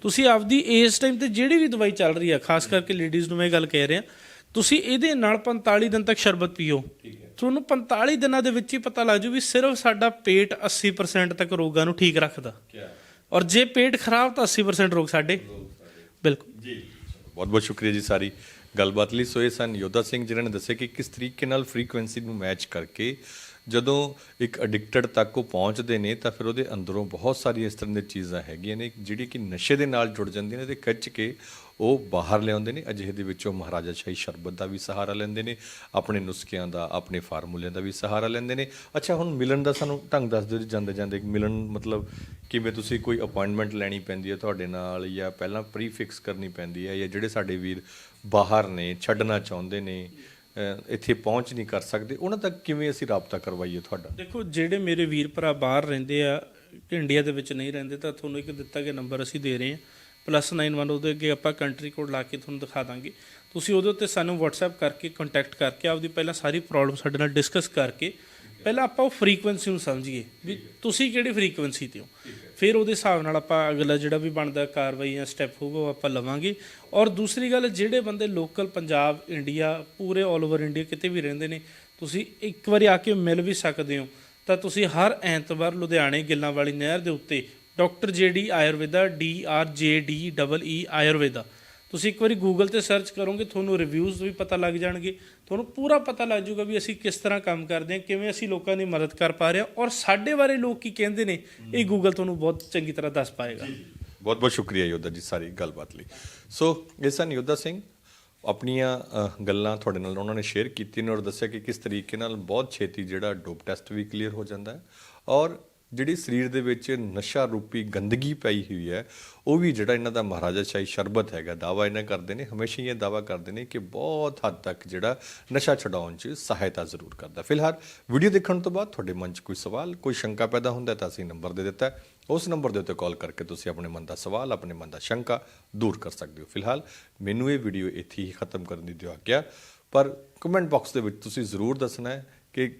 ਤੁਸੀਂ ਆਪਦੀ ਇਸ ਟਾਈਮ ਤੇ ਜਿਹੜੀ ਵੀ ਦਵਾਈ ਚੱਲ ਰਹੀ ਆ ਖਾਸ ਕਰਕੇ ਲੇਡੀਜ਼ ਨੂੰ ਮੈਂ ਇਹ ਗੱਲ ਕਹਿ ਰਿਹਾ ਤੁਸੀਂ ਇਹਦੇ ਨਾਲ 45 ਦਿਨ ਤੱਕ ਸ਼ਰਬਤ ਪੀਓ। ਤੁਹਾਨੂੰ 45 ਦਿਨਾਂ ਦੇ ਵਿੱਚ ਹੀ ਪਤਾ ਲੱਗ ਜੂ ਵੀ ਸਿਰਫ ਸਾਡਾ ਪੇਟ 80% ਤੱਕ ਰੋਗਾਂ ਨੂੰ ਠੀਕ ਰੱਖਦਾ। ਔਰ ਜੇ ਪੇਟ ਖਰਾਬ ਤਾਂ 80% ਰੋਗ ਸਾਡੇ। ਬਿਲਕੁਲ। ਜੀ। ਬਹੁਤ ਬਹੁਤ ਸ਼ੁਕਰੀਆ ਜੀ ਸਾਰੀ ਗੱਲਬਾਤ ਲਈ। ਸੋ ਇਹ ਸਨ ਯੋਧਾ ਸਿੰਘ ਜਿਨ੍ਹਾਂ ਨੇ ਦੱਸਿਆ ਕਿ ਕਿਸ ਤਰੀਕੇ ਨਾਲ ਫ੍ਰੀਕੁਐਂਸੀ ਨੂੰ ਮੈਚ ਕਰਕੇ ਜਦੋਂ ਇੱਕ ਐਡਿਕਟਡ ਤੱਕ ਉਹ ਪਹੁੰਚਦੇ ਨੇ, ਤਾਂ ਫਿਰ ਉਹਦੇ ਅੰਦਰੋਂ ਬਹੁਤ ਸਾਰੀਆਂ ਇਸ ਤਰ੍ਹਾਂ ਦੀਆਂ ਚੀਜ਼ਾਂ ਹੈਗੀਆਂ ਨੇ, ਜਿਹੜੀ ਕਿ ਨਸ਼ੇ ਦੇ ਨਾਲ ਜੁੜ ਜਾਂਦੀਆਂ ਨੇ ਤੇ ਖਿੱਚ ਕੇ ਉਹ ਬਾਹਰ ਲਿਆਉਂਦੇ ਨੇ। ਅਜਿਹੇ ਦੇ ਵਿੱਚੋਂ ਮਹਾਰਾਜਾ ਸ਼ਾਹੀ ਸ਼ਰਬਤ ਦਾ ਵੀ ਸਹਾਰਾ ਲੈਂਦੇ ਨੇ, ਆਪਣੇ ਨੁਸਖਿਆਂ ਦਾ, ਆਪਣੇ ਫਾਰਮੂਲਿਆਂ ਦਾ ਵੀ ਸਹਾਰਾ ਲੈਂਦੇ ਨੇ। ਅੱਛਾ, ਹੁਣ ਮਿਲਣ ਦਾ ਸਾਨੂੰ ਢੰਗ ਦੱਸ ਦਿਓ ਜਾਂਦੇ ਜਾਂਦੇ ਮਿਲਣ ਮਤਲਬ ਕਿਵੇਂ ਤੁਸੀਂ ਕੋਈ ਅਪਾਇੰਟਮੈਂਟ ਲੈਣੀ ਪੈਂਦੀ ਹੈ ਤੁਹਾਡੇ ਨਾਲ ਜਾਂ ਪਹਿਲਾਂ ਪ੍ਰੀਫਿਕਸ ਕਰਨੀ ਪੈਂਦੀ ਹੈ ਜਾਂ ਜਿਹੜੇ ਸਾਡੇ ਵੀਰ ਬਾਹਰ ਨੇ, ਛੱਡਣਾ ਚਾਹੁੰਦੇ ਨੇ ਇੱਥੇ ਪਹੁੰਚ ਨਹੀਂ ਕਰ ਸਕਦੇ। ਉਹਨਾਂ ਤੱਕ ਕਿਵੇਂ ਅਸੀਂ ਰਾਬਤਾ ਕਰਵਾਈਏ ਤੁਹਾਡਾ? ਦੇਖੋ, ਜਿਹੜੇ ਮੇਰੇ ਵੀਰ ਭਰਾ ਬਾਹਰ ਰਹਿੰਦੇ ਆ, ਇੰਡੀਆ ਦੇ ਵਿੱਚ ਨਹੀਂ ਰਹਿੰਦੇ, ਤਾਂ ਤੁਹਾਨੂੰ ਇੱਕ ਦਿੱਤਾ ਗਿਆ ਨੰਬਰ ਅਸੀਂ ਦੇ ਰਹੇ ਹਾਂ। ਪਲੱਸ 91 ਉਹਦੇ ਅੱਗੇ ਆਪਾਂ ਕੰਟਰੀ ਕੋਡ ਲਾ ਕੇ ਤੁਹਾਨੂੰ ਦਿਖਾ ਦਾਂਗੇ। ਤੁਸੀਂ ਉਹਦੇ ਉੱਤੇ ਸਾਨੂੰ WhatsApp ਕਰਕੇ ਕੰਟੈਕਟ ਕਰਕੇ ਆਪਦੀ ਪਹਿਲਾਂ ਸਾਰੀ ਪ੍ਰੋਬਲਮ ਸਾਡੇ ਨਾਲ ਡਿਸਕਸ ਕਰਕੇ ਪਹਿਲਾਂ ਆਪਾਂ ਉਹ ਫ੍ਰੀਕੁਐਂਸੀ ਨੂੰ ਸਮਝੀਏ ਵੀ ਤੁਸੀਂ ਕਿਹੜੀ ਫ੍ਰੀਕੁਐਂਸੀ ਤੇ ਹੋ? ਫਿਰ ਉਹਦੇ ਹਿਸਾਬ ਨਾਲ ਆਪਾਂ ਅਗਲਾ ਜਿਹੜਾ ਵੀ ਬਣਦਾ ਕਾਰਵਾਈ ਜਾਂ ਸਟੈਪ ਹੋਊਗਾ ਉਹ ਆਪਾਂ ਲਵਾਂਗੇ। ਔਰ ਦੂਸਰੀ ਗੱਲ ਜਿਹੜੇ ਬੰਦੇ ਲੋਕਲ ਪੰਜਾਬ ਇੰਡੀਆ ਪੂਰੇ 올 ਓਵਰ ਇੰਡੀਆ ਕਿਤੇ ਵੀ ਰਹਿੰਦੇ ਨੇ ਤੁਸੀਂ ਇੱਕ ਵਾਰੀ ਆ ਕੇ ਮਿਲ ਵੀ ਸਕਦੇ ਹੋ। ਤਾਂ ਤੁਸੀਂ ਹਰ ਐਤਵਾਰ ਲੁਧਿਆਣੇ ਗਿੱਲਾਂ ਵਾਲੀ ਨਹਿਰ ਦੇ ਉੱਤੇ doctor JD Ayurveda D R J D double E Ayurveda. ਤੁਸੀਂ ਇੱਕ ਵਾਰੀ ਗੂਗਲ ਤੇ ਸਰਚ ਕਰੋਗੇ ਤੁਹਾਨੂੰ ਰਿਵਿਊਜ਼ ਵੀ ਪਤਾ ਲੱਗ ਜਾਣਗੇ। ਤੁਹਾਨੂੰ ਪੂਰਾ ਪਤਾ ਲੱਗ ਜਾਊਗਾ ਵੀ ਅਸੀਂ ਕਿਸ ਤਰ੍ਹਾਂ ਕੰਮ ਕਰਦੇ ਹਾਂ, ਕਿਵੇਂ ਅਸੀਂ ਲੋਕਾਂ ਦੀ ਮਦਦ ਕਰ ਪਾ ਰਹੇ ਹਾਂ ਔਰ ਸਾਡੇ ਬਾਰੇ ਲੋਕ ਕੀ ਕਹਿੰਦੇ ਨੇ, ਇਹ ਗੂਗਲ ਤੁਹਾਨੂੰ ਬਹੁਤ ਚੰਗੀ ਤਰ੍ਹਾਂ ਦੱਸ ਪਾਏਗਾ। ਬਹੁਤ ਬਹੁਤ ਸ਼ੁਕਰੀਆ ਯੋਧਾ ਜੀ ਸਾਰੀ ਗੱਲਬਾਤ ਲਈ। ਸੋ ਇਹ ਸਨ ਯੋਧਾ ਸਿੰਘ, ਆਪਣੀਆਂ ਗੱਲਾਂ ਤੁਹਾਡੇ ਨਾਲ ਉਹਨਾਂ ਨੇ ਸ਼ੇਅਰ ਕੀਤੀਆਂ ਨੇ ਔਰ ਦੱਸਿਆ ਕਿ ਕਿਸ ਤਰੀਕੇ ਨਾਲ ਬਹੁਤ ਛੇਤੀ ਜਿਹੜਾ ਡੋਪ ਟੈਸਟ ਵੀ ਕਲੀਅਰ ਹੋ ਜਾਂਦਾ ਹੈ ਔਰ ਜਿਹੜੀ ਸਰੀਰ ਦੇ ਵਿੱਚ ਨਸ਼ਾ ਰੂਪੀ ਗੰਦਗੀ ਪਈ ਹੋਈ ਹੈ, ਉਹ ਵੀ ਜਿਹੜਾ ਇਹਨਾਂ ਦਾ ਮਹਾਰਾਜਾ ਸ਼ਾਹੀ ਸ਼ਰਬਤ ਹੈਗਾ ਦਾਵਾ ਇਹਨਾਂ ਕਰਦੇ ਨੇ, ਹਮੇਸ਼ਾ ਹੀ ਇਹ ਦਾਵਾ ਕਰਦੇ ਨੇ ਕਿ ਬਹੁਤ ਹੱਦ ਤੱਕ ਜਿਹੜਾ ਨਸ਼ਾ ਛਡਾਉਣ 'ਚ ਸਹਾਇਤਾ ਜ਼ਰੂਰ ਕਰਦਾ। ਫਿਲਹਾਲ ਵੀਡੀਓ ਦੇਖਣ ਤੋਂ ਬਾਅਦ ਤੁਹਾਡੇ ਮਨ 'ਚ ਕੋਈ ਸਵਾਲ, ਕੋਈ ਸ਼ੰਕਾ ਪੈਦਾ ਹੁੰਦਾ ਤਾਂ ਅਸੀਂ ਨੰਬਰ ਦੇ ਦਿੱਤਾ ਉਸ ਨੰਬਰ ਦੇ ਉੱਤੇ ਕਾਲ ਕਰਕੇ ਤੁਸੀਂ ਆਪਣੇ ਮਨ ਦਾ ਸਵਾਲ, ਆਪਣੇ ਮਨ ਦਾ ਸ਼ੰਕਾ ਦੂਰ ਕਰ ਸਕਦੇ ਹੋ। ਫਿਲਹਾਲ ਮੈਨੂੰ ਇਹ ਵੀਡੀਓ ਇੱਥੇ ਹੀ ਖਤਮ ਕਰਨ ਦੀ ਦਿਓ ਆਗਿਆ, ਪਰ ਕਮੈਂਟ ਬਾਕਸ ਦੇ ਵਿੱਚ ਤੁਸੀਂ ਜ਼ਰੂਰ ਦੱਸਣਾ ਹੈ ਕਿ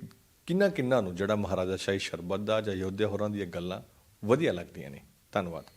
ਕਿੰਨਾ ਕਿੰਨਾ ਨੂੰ ਜਿਹੜਾ ਮਹਾਰਾਜਾ ਸ਼ਾਹੀ ਸ਼ਰਬਤ ਦਾ ਜਾਂ ਯੋਧਿਆ ਹੋਰਾਂ ਦੀਆਂ ਗੱਲਾਂ ਵਧੀਆ ਲੱਗਦੀਆਂ ਨੇ। ਧੰਨਵਾਦ।